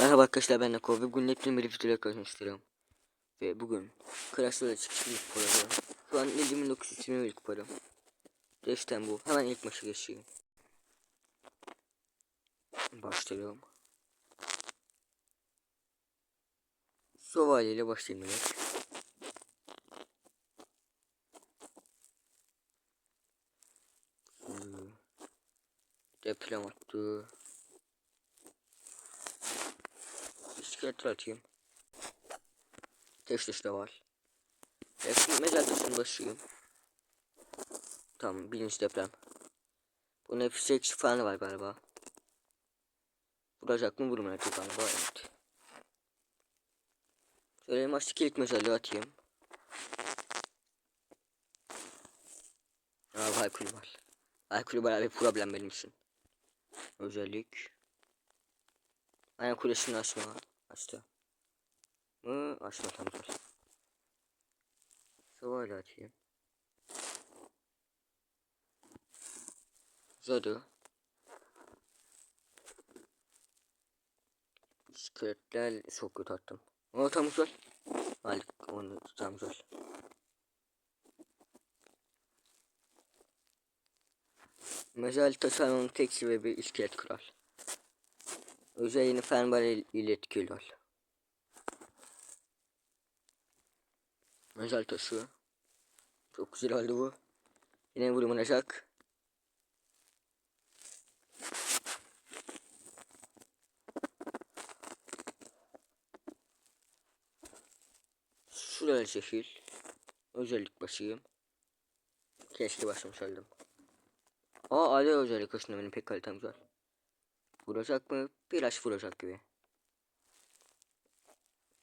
Merhaba arkadaşlar ben Nako ve bugün hepsini bir videoyla karşınızda Ve bugün Kraslar'a çıkışlı ilk kupada Şu an 7920 ilk kupada Reşten bu. Hemen ilk maçı geçeyim. Başlıyorum. Sovali ile başlayayım direkt. Deprem attı İskeletler atayım. Teş teş de var. Eski mezar taşını başlayayım. Tamam birinci deprem. Bunun hepsi 8 falan var galiba. Vuracak mı vurmayacak galiba evet. Şöyle maçtaki ilk mezarlığı atayım. Aa Valkyrie var. Valkyrie bayağı bir problem benim için. Özellik. Aynen kulesini açma. Açtı. Mı? Açma tam dur. Şöyle açayım. Zadı. İskeletler çok kötü attım. O tam güzel. Aldık onu tam güzel. Mezal tasarımın tek sebebi iskelet kral. Özelliğini Fenbar ile etkiliyor. Mezal taşı. Çok güzel oldu bu. Yine vurulacak. Şuraya şekil. Özellik basayım. Keşke başlamış oldum. Aa aile özellik aslında benim pek kalitem güzel. Vuracak mı? Biraz vuracak gibi.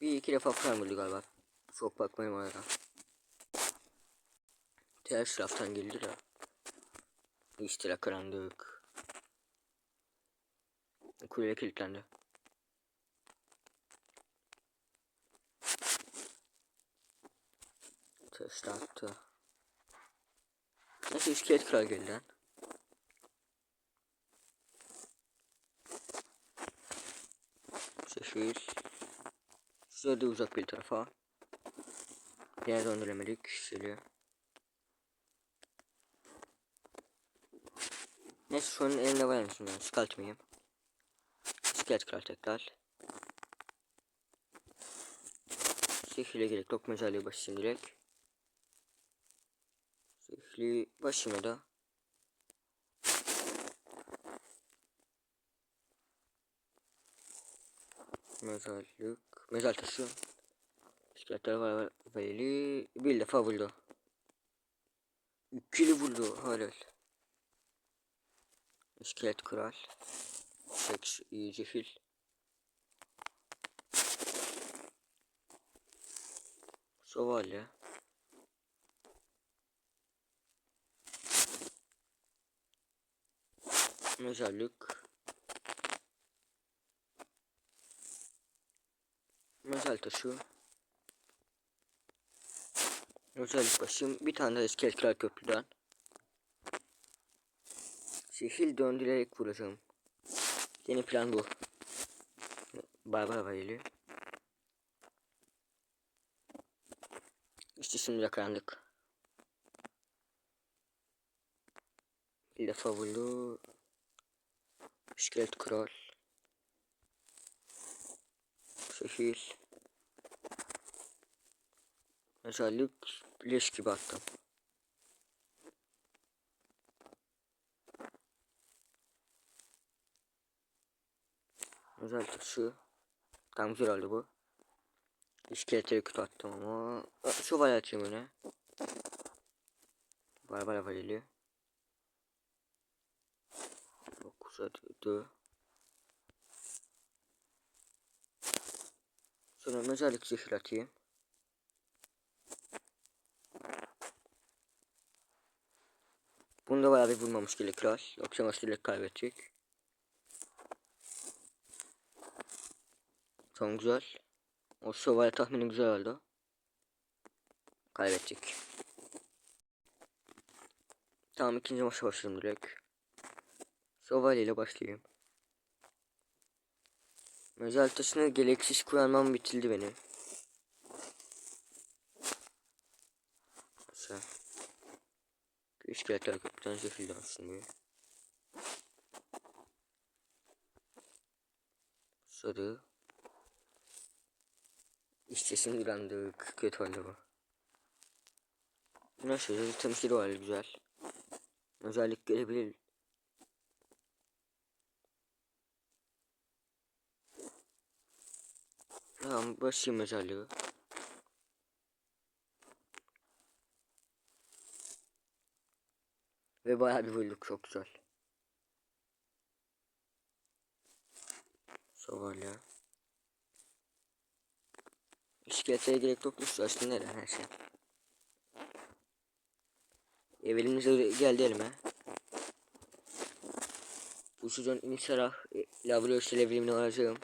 Bir iki defa falan vurdu galiba. Çok bakmayayım arada. Ters taraftan geldi de. İşte karanlık. Kuleye kilitlendi. Test attı. Neyse iskelet kral geldi lan. Şehir. Şurada uzak bir tarafa. Yine döndüremedik. Şöyle. Neyse şu an elimde var mısın ben çıkartmayayım. İskelet kral tekrar. Şehirle gerek yok mezarlığı başlayayım direkt. Şehirli başıma da. Mezarlık. Mezar taşı. İskeletler var. Böyle bir defa vurdu. İkili vurdu. Helal. İskelet kral. Seks iyice fil. Şövalye. Mezarlık. Mezar taşı. Özellik başım. Bir tane de iskelet kral köprüden. Şehir döndürerek vuracağım. Yeni plan bu. Barbara bayılı. İşte şimdi yakalandık. Defa vurdu. İskelet kral. Şehir. Özellik leş gibi attım. Özel taşı. Tam oldu bu. İskeletleri kötü attım ama. Şu var açayım öne. Var var var geliyor. Çok güzel durdu. Sonra mezarlık zehir atayım. Bunu da bayağı bir vurmamış gerekiyor. Yoksa direkt kaybedecek. Çok güzel. O şövalye tahmini güzel oldu. Kaybedecek. Tamam ikinci maça başlayalım direkt. Şövalye ile başlayayım. Mezar taşını gereksiz kullanmam bitirdi beni. İskeletler kapıdan zehirli aslında. Sarı. İşte şimdi uyandık. Kötü oldu bu. Nasıl? Temsili var güzel. Özellik gelebilir. Tamam başlayayım özelliği. Ve bayağı bir bulduk çok güzel. Şövalye. İskeletlere gerek yokmuş aslında neden her şey. Evimize geldi elime. Sezon inşallah e, Lavroş'ta levelimini alacağım.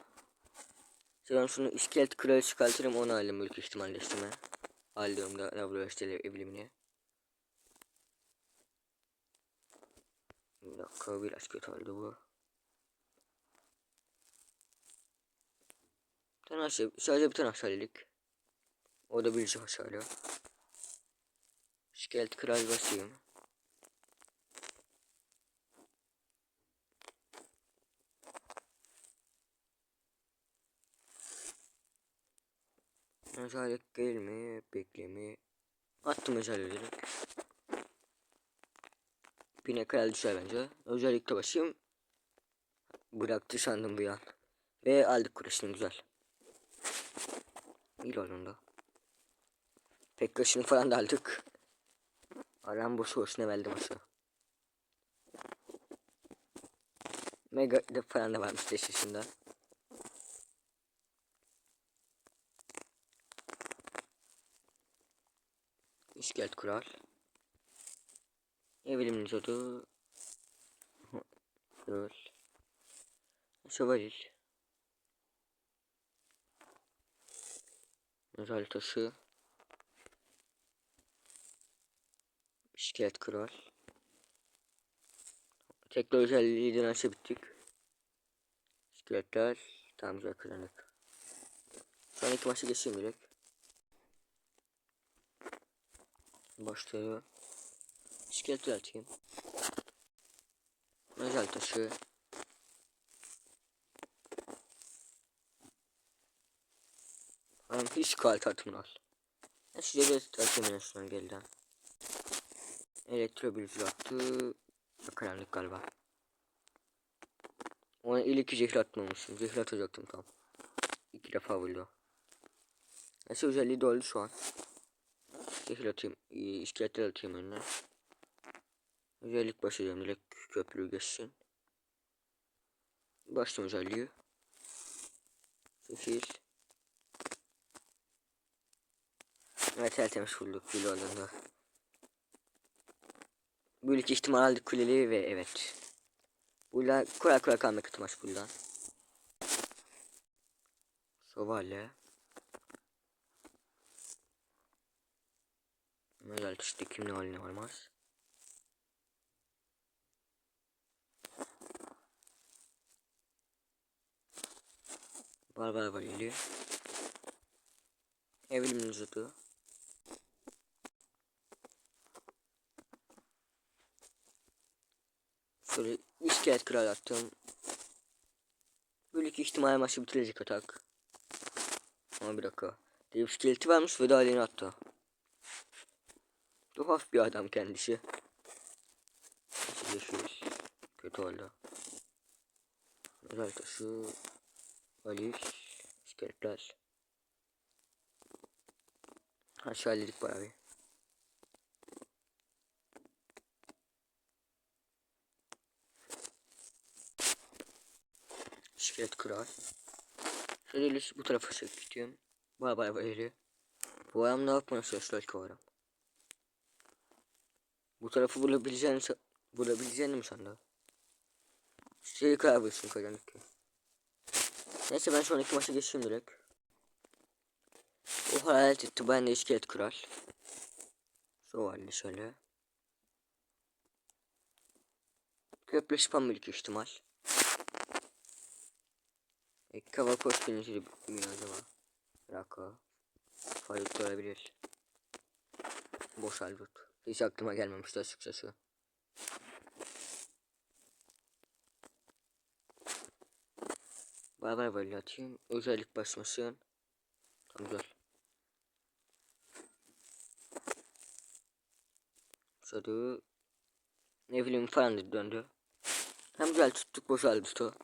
Sonra şunu iskelet kralı çıkartırım onu aldım büyük ihtimalle üstüme. Aldığımda Lavroş'ta levelimini. Bir dakika biraz kötü oldu bu. Bir tane aşağı, sadece bir tane aşağılık. O da birisi aşağıda. İskelet kral basayım. Özellik gelme, bekleme. Attım özellikleri. Bine kral düşer bence. Özellikle basayım. Bıraktı sandım bir an. Ve aldık kuresini güzel. İyi oyunda. Pek kaşını falan da aldık. Aram boşu boşuna verdim aşağı. Mega de falan da varmış 5 yaşında. İskelet kural. Evrimimiz adı. Öl. Şövalye. Özel taşı. İskelet kral. Teknoloji özelliğinden aşağı bittik. İskeletler. Tamam güzel kazandık. Sonraki maça geçeyim direkt. Başlıyor. İskeletler atayım. Özel taşı. Ben hiç kal tatmin al. Ben size bir atayım azından gelden. Elektro büyücü attı. Karanlık galiba. Ona ilk zehir atmamışım. Zehir atacaktım tam. İki defa vurdu. Neyse özelliği doldu şu an. Zehir atayım. İskeletler atayım önüne. Özellik başlayacağım. Direkt köprü geçsin. Başlayalım özelliği. Zehir. Evet tertemiz bulduk. Gül alanında. Büyük ihtimal aldık kuleli ve evet. Burada kolay kolay kalmak ihtimaç buradan. Şövalye. Özel işte kimle haline varmaz. Barbar valili. Evlimin zıtı. Şöyle iskelet kral attım. Büyük ihtimal maçı bitirecek atak. Ama bir dakika. Dev iskeleti varmış ve daha yeni attı. Tuhaf bir adam kendisi. Yeşil. Kötü oldu. Özel taşı. Alif. İskeletler. Aşağı halledik bayağı bir. İskelet kral. Şöyle bu tarafa çektim. Bay bay böyle. Bu adam ne yapmaya çalışıyor ki adam? Bu tarafı bulabileceğini bulabileceğini mi sandın? Şeyi kaybetsin kazandık ki. Neyse ben sonraki maça geçeyim direkt. O hayalet etti ben de iskelet kral. Şövalye şöyle. Köprü spam büyük ihtimal. E, Kava post birinci mi acaba? Dakika. Fayda olabilir. Boş albut. Hiç aklıma gelmemişti açıkçası. Beraber böyle atayım. Özellik basmasın. Tamam güzel. Şöyle ne bileyim falan döndü. Hem güzel tuttuk boşaldı tutu.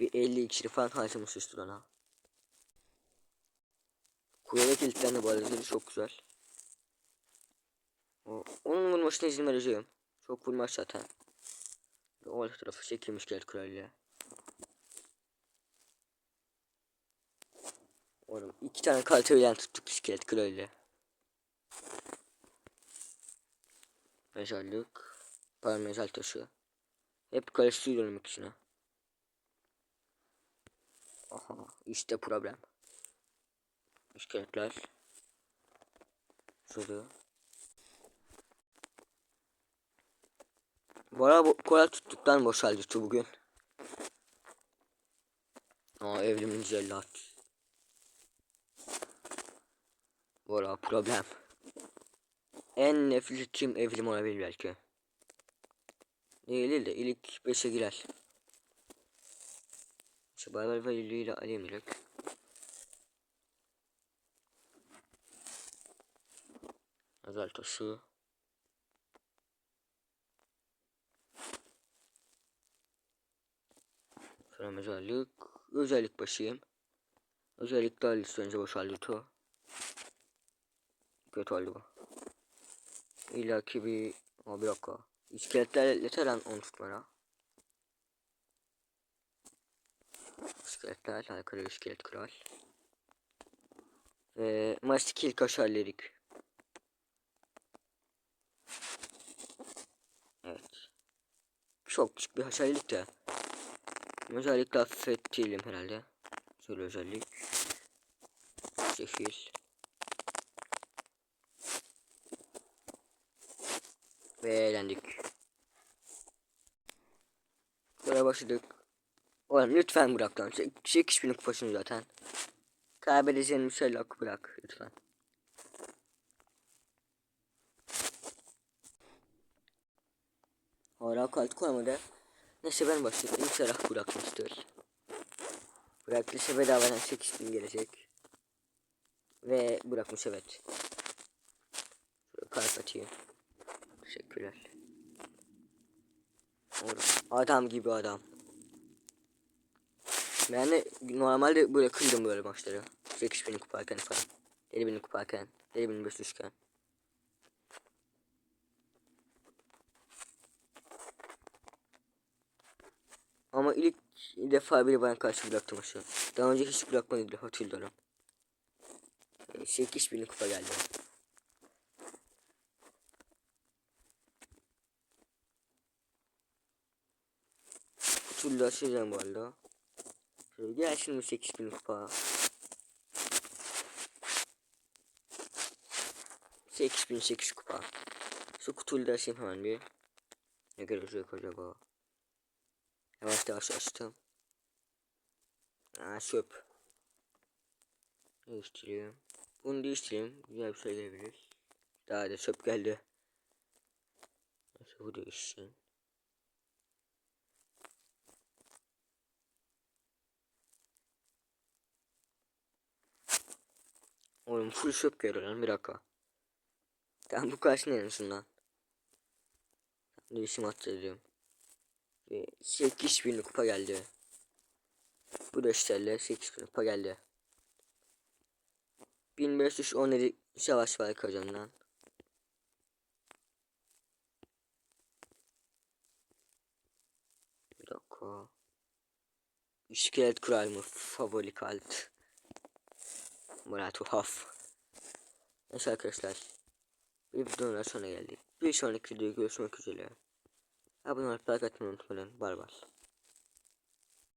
Bir 50 kişi falan harcamışız ona. Kuyruğa kilitlendi bu çok güzel. O, onun vurmasına izin vereceğim. Çok vurmaz zaten. O tarafı çekilmiş gel kurayla. Oğlum iki tane kaliteyle tuttuk iskelet kurayla. Mezarlık. Para mezar taşı. Hep karıştırıyorum ikisini. Aha işte problem. İskeletler. Şurada. Bu ara bu kolay tuttuktan boşaldı bugün. Aa evrimin cellat. Ara problem. En nefret ettiğim evrim olabilir belki. Değil de ilk 5'e girer. İşte Barbar ve Lülü ile alayım direkt. Özel taşı. Sonra. Özellik. Özellik daha liste önce boşaldı to. Kötü oldu bu. İlla ki bir... O bir dakika. İskeletler yeter lan 10 tutmana. İskeletler, harika iskelet kral. Ve Mastik ilk aşağıladık. Evet. Çok küçük bir aşağıladık da. Özellikle affet herhalde. Şöyle özellik. Şehir. Ve eğlendik. Buraya başladık. Oğlum lütfen bırak lan. 8 bin kupasını zaten. Kaybedeceğin yok bırak lütfen. Hala kaldı koymadı. Neyse ben başlayayım. İnşallah bırakmıştır. Bıraktıysa bedavadan 8 bin gelecek. Ve bırakmış evet. Şöyle kalp atayım. Teşekkürler. Adam gibi adam. Ben de normalde böyle kırdım böyle maçları. 8000 kupayken falan. 5000 kupayken. 5500'ken. Ama ilk defa biri bana karşı bıraktım şu. Daha önce hiç bırakmadı hatırlıyorum. 8000 kupa geldi. Türlü açacağım arada. Şöyle gel şimdi 8000 kupa. 8008 kupa. Şu kutuyu da açayım hemen bir. Ne görecek acaba? Yavaş yavaş açtım. Aa çöp. Değiştireyim. Bunu değiştireyim. Güzel bir şey gelebilir. Daha da çöp geldi. Nasıl bu değişsin? Oğlum full geliyor lan bir dakika. Tamam bu kaç ne şundan? Değişim atacağım. 8000 kupa geldi. Bu da işte 8000 kupa geldi. 1517 savaş var kazanım lan. Bir dakika. İskelet kral mı? Favori kalt. Bana tuhaf. Neyse arkadaşlar. Bir videonun sonuna geldik. Bir sonraki videoda görüşmek üzere. Abone olup like atmayı unutmayın. Bay bay.